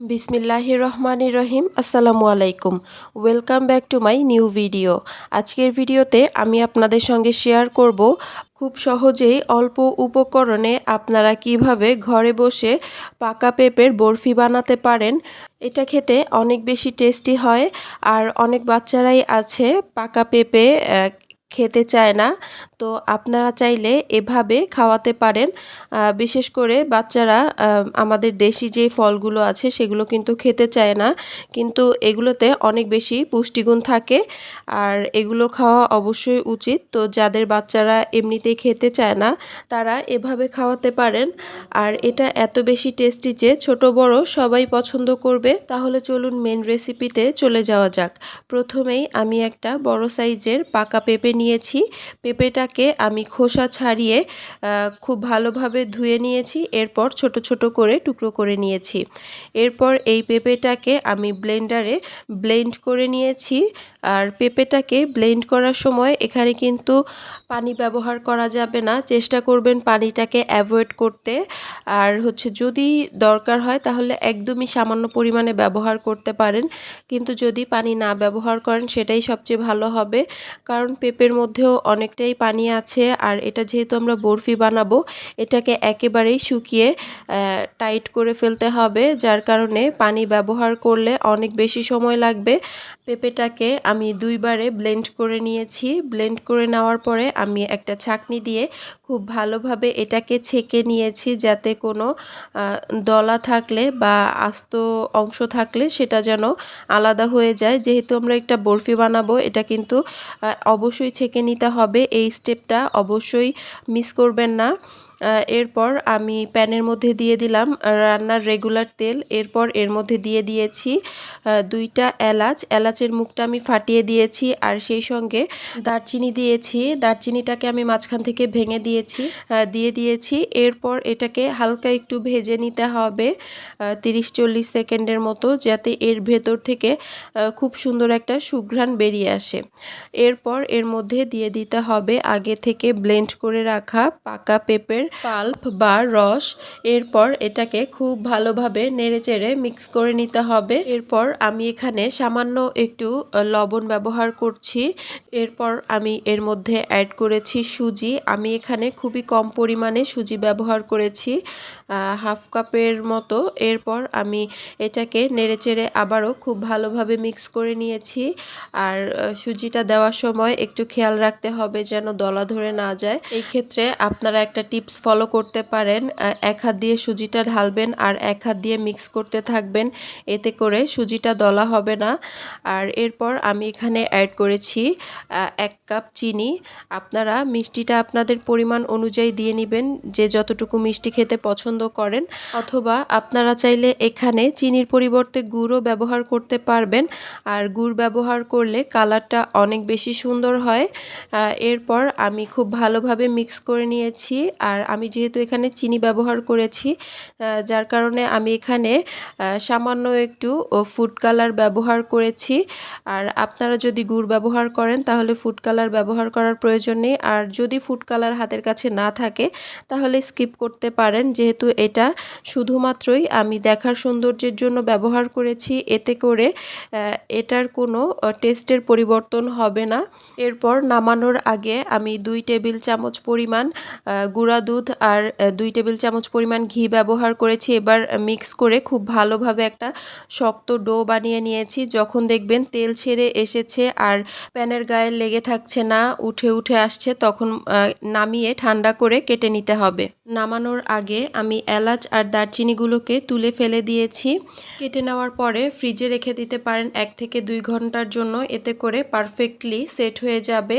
বিসমিল্লাহির রহমানির রহিম, আসসালামু আলাইকুম। Welcome back to my new video আজকের ভিডিওতে আমি আপনাদের সঙ্গে শেয়ার করব খুব সহজেই অল্প উপকরণে আপনারা কীভাবে ঘরে বসে পাকা পেঁপের বরফি বানাতে পারেন। এটা খেতে অনেক বেশি টেস্টি হয় আর অনেক বাচ্চারাই আছে পাকা পেঁপে খেতে চায় না। তো আপনারা চাইলে এভাবে খাওয়াতে পারেন। বিশেষ করে বাচ্চারা আমাদের দেশি যে ফলগুলো আছে সেগুলো কিন্তু খেতে চায় না। কিন্তু এগুলোতে অনেক বেশি পুষ্টিগুণ থাকে আর এগুলো খাওয়া অবশ্যই উচিত। তো যাদের বাচ্চারা এমনিতেই খেতে চায় না, তারা এভাবে খাওয়াতে পারেন। আর এটা এত বেশি টেস্টি যে ছোট বড় সবাই পছন্দ করবে। তাহলে চলুন মেন রেসিপিতে চলে যাওয়া যাক। প্রথমেই আমি একটা বড় সাইজের পাকা পেঁপে নিয়েছি। পেঁপেটাকে আমি খোসা ছাড়িয়ে খুব ভালোভাবে ধুয়ে নিয়েছি, এরপর ছোট ছোট করে টুকরো করে নিয়েছি। এরপর এই পেঁপেটাকে আমি ব্লেন্ডারে ব্লেন্ড করে নিয়েছি, আর পেঁপেটাকে ব্লেন্ড করার সময় এখানে কিন্তু পানি ব্যবহার করা যাবে না। চেষ্টা করবেন পানিটাকে অ্যাভয়েড করতে। আর হচ্ছে যদি দরকার হয় তাহলে একদমই সামান্য পরিমাণে ব্যবহার করতে পারেন। কিন্তু যদি পানি না ব্যবহার করেন সেটাই সবচেয়ে ভালো হবে। কারণ পেঁপের মধ্যেও অনেকটাই পানি আছে, আর এটা যেহেতু আমরা বরফি বানাবো, এটাকে একেবারেই শুকিয়ে টাইট করে ফেলতে হবে, যার কারণে পানি ব্যবহার করলে অনেক বেশি সময় লাগবে। পেঁপেটাকে আমি দুইবারে ব্লেন্ড করে নিয়েছি। ব্লেন্ড করে নেওয়ার পরে আমি একটা ছাকনি দিয়ে খুব ভালোভাবে এটাকে ছেঁকে নিয়েছি যাতে কোনো দলা থাকলে বা আস্ত অংশ থাকলে সেটা যেন আলাদা হয়ে যায়। যেহেতু আমরা একটা বরফি বানাবো, এটা কিন্তু অবশ্যই ছেঁকে নিতে হবে। এই স্টেপটা অবশ্যই মিস করবেন না। এরপর আমি প্যানের মধ্যে দিয়ে দিলাম রান্নার রেগুলার তেল। এরপর এর মধ্যে দিয়ে দিয়েছি দুইটা এলাচ। এলাচের মুখটা আমি ফাটিয়ে দিয়েছি আর সেই সঙ্গে দারচিনি দিয়েছি। দারচিনিটাকে আমি মাঝখান থেকে ভেঙে দিয়েছি দিয়ে দিয়েছি। এরপর এটাকে হালকা একটু ভেজে নিতে হবে তিরিশ চল্লিশ সেকেন্ডের মতো, যাতে এর ভেতর থেকে খুব সুন্দর একটা সুঘ্রাণ বেরিয়ে আসে। এরপর এর মধ্যে দিয়ে দিতে হবে আগে থেকে ব্লেন্ড করে রাখা পাকা পেঁপের পাল্প বা রস, এরপর এটাকে খুব ভালোভাবে নেড়েচেড়ে মিক্স করে নিতে হবে। এরপর আমি এখানে সামান্য একটু লবণ ব্যবহার করছি। এরপর আমি এর মধ্যে অ্যাড করেছি সুজি। আমি এখানে খুবই কম পরিমাণে সুজি ব্যবহার করেছি হাফ কাপের মতো। এরপর আমি এটাকে নেড়েচেড়ে আবারও খুব ভালোভাবে মিক্স করে নিয়েছি। আর সুজিটা দেওয়ার সময় একটু খেয়াল রাখতে হবে যেন দলা ধরে না যায়। এই ক্ষেত্রে আপনারা একটা টিপস ফলো করতে পারেন এক হাত দিয়ে সুজিটা ঢালবেন আর এক হাত দিয়ে মিক্স করতে থাকবেন, এতে করে সুজিটা দলা হবে না। আর এরপর আমি এখানে অ্যাড করেছি এক কাপ চিনি। আপনারা মিষ্টিটা আপনাদের পরিমাণ অনুযায়ী দিয়ে নেবেন, যে যতটুকু মিষ্টি খেতে পছন্দ করেন। অথবা আপনারা চাইলে এখানে চিনির পরিবর্তে গুড়ও ব্যবহার করতে পারবেন। আর গুড় ব্যবহার করলে কালারটা অনেক বেশি সুন্দর হয়। এরপর আমি খুব ভালোভাবে মিক্স করে নিয়েছি। আর আমি যেহেতু এখানে চিনি ব্যবহার করেছি যার কারণে আমি এখানে সামান্য একটু ফুড কালার ব্যবহার করেছি। আর আপনারা যদি গুড় ব্যবহার করেন, তাহলে ফুড কালার ব্যবহার করার প্রয়োজন নেই। আর যদি ফুড কালার হাতের কাছে না থাকে, তাহলে স্কিপ করতে পারেন। যেহেতু এটা শুধুমাত্রই আমি দেখার সৌন্দর্যের জন্য ব্যবহার করেছি, এতে করে এটার কোনো টেস্টের পরিবর্তন হবে না। এরপর নামানোর আগে আমি দুই টেবিল চামচ পরিমাণ গুঁড়া দুধ আর দুই টেবিল চামচ পরিমাণ ঘি ব্যবহার করেছি। এবার মিক্স করে খুব ভালোভাবে একটা শক্ত ডো বানিয়ে নিয়েছি। যখন দেখবেন তেল ছেড়ে এসেছে আর প্যানের গায়ে লেগে থাকছে না, উঠে উঠে আসছে, তখন নামিয়ে ঠান্ডা করে কেটে নিতে হবে। নামানোর আগে আমি এলাচ আর দারচিনিগুলোকে তুলে ফেলে দিয়েছি। কেটে নেওয়ার পরে ফ্রিজে রেখে দিতে পারেন এক থেকে দুই ঘণ্টার জন্য। এতে করে পারফেক্টলি সেট হয়ে যাবে।